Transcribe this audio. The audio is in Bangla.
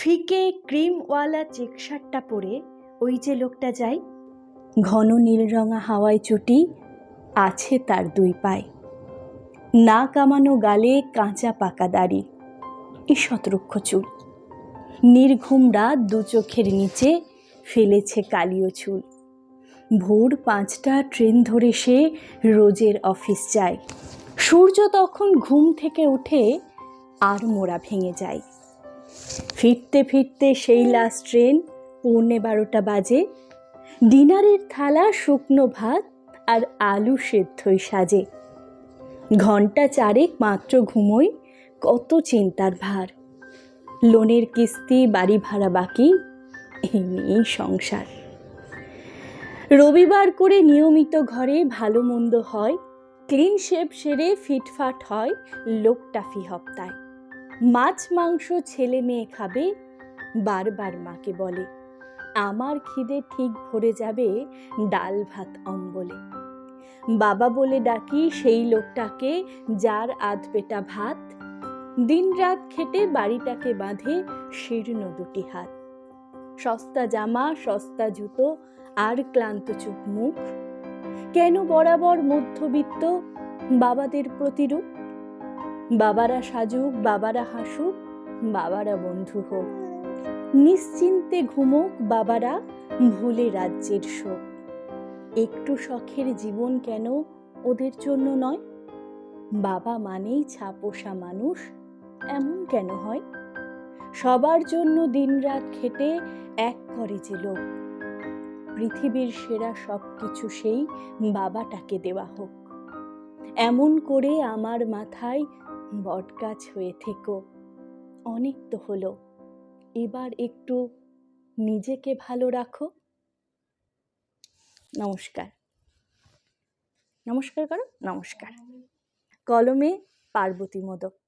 ফিকে ক্রিমওয়ালা চেক শার্টটা পরে ওই যে লোকটা যায়, ঘন নীলরঙা হাওয়ায় চুটি আছে তার দুই পায়ে। না কামানো গালে কাঁচা পাকা দাড়ি এই শতরক্ষ চুল। নির্ঘুম রাত দু চোখের নিচে ফেলেছে কালিও চুল। ভোর পাঁচটা ট্রেন ধরে সে রোজের অফিস যায়। সূর্য তখন ঘুম থেকে উঠে আর মোড়া ভেঙে যায়। ফিরতে ফিরতে সেই লাস্ট ট্রেন, পৌনে বারোটা বাজে। ডিনারের থালা, শুকনো ভাত আর আলু সেদ্ধই সাজে। ঘণ্টা চারেক মাত্র ঘুমোই, কত চিন্তার ভার। লোনের কিস্তি, বাড়ি ভাড়া বাকি এই নিয়েই সংসার। রবিবার করে নিয়মিত ঘরে ভালো মন্দ হয়, ক্লিন শেপ সেরে ফিটফাট হয় লোকটা ফি হপ্তায়। মাছ, মাংস ছেলে মেয়ে খাবে? বারবার মাকে বলে, আমার খিদে ঠিক ভরে যাবে ডাল ভাত অম্বলে। বাবা বলে ডাকি, সেই লোকটাকে যার আধ পেটা ভাত দিন রাত খেটে বাড়িটাকে বাঁধে শীর্ণ দুটি হাত। সস্তা জামা, সস্তা জুতো, আর ক্লান্ত চোখ মুখ। কেন বরাবর মধ্যবিত্ত বাবাদের প্রতিরূপ? বাবারা সাজুক, বাবারা হাসুক, বাবারা বন্ধু হোক। নিশ্চিন্তে ঘুমোক বাবারা, ভুলে রাজ্যের শোক। একটু শখের জীবন কেন ওদের জন্য নয়? বাবা মানেই ছাপোষা মানুষ, এমন কেন হয়? সবার জন্য দিনরাত খেটে এক করে যে লোক। পৃথিবীর সেরা সব কিছু সেই বাবাটাকে দেওয়া হোক। এমন করে আমার মাথায় বটগাছ হয়ে থেকো। অনেক তো হলো। এবার একটু নিজেকে ভালো রাখো। নমস্কার। নমস্কার করো, নমস্কার। কলমে পার্বতী মোদক।